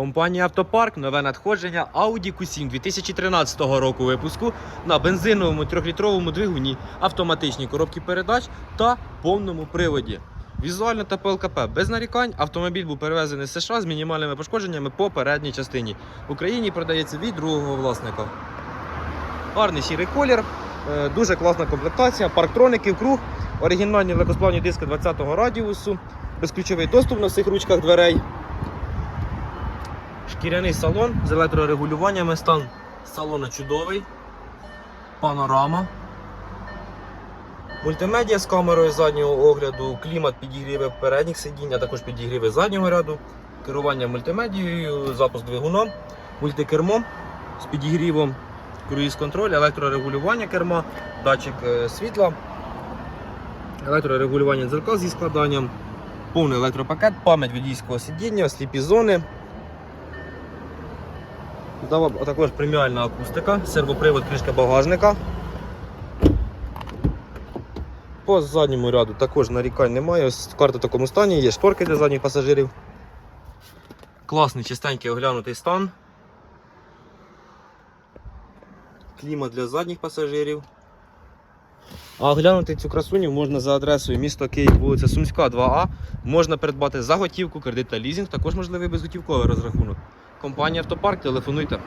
Компанія Автопарк нове надходження Audi Q7 2013 року випуску на бензиновому 3-літровому двигуні, автоматичній коробці передач та повному приводі. Візуально та по ЛКП без нарікань автомобіль був перевезений з США з мінімальними пошкодженнями по передній частині. В Україні продається від другого власника. Гарний сірий колір, е, дуже класна комплектація, парктроники, круг, оригінальні легкосплавні диски 20-го радіусу, безключовий доступ на всіх ручках дверей. Шкіряний салон з електрорегулюваннями, стан салона чудовий, панорама. Мультимедіа з камерою заднього огляду, клімат підігріви передніх сидінь, а також підігріви заднього ряду, керування мультимедією, запуск двигуна, мультикермо з підігрівом, круїз-контроль, електрорегулювання керма, датчик е, світла, електрорегулювання дзеркал зі складанням, повний електропакет, пам'ять водійського сидіння, сліпі зони. Дала також преміальна акустика, сервопривод кришка багажника. По задньому ряду також нарікань немає. Ось карта в такому стані, є шторки для задніх пасажирів. Класний чистенький оглянутий стан. Клімат для задніх пасажирів. А оглянути цю красуню можна за адресою місто Київ, вулиця Сумська, 2А. Можна придбати за готівку, кредит та лізинг, також можливий безготівковий розрахунок. Компанія Автопарк, телефонуйте.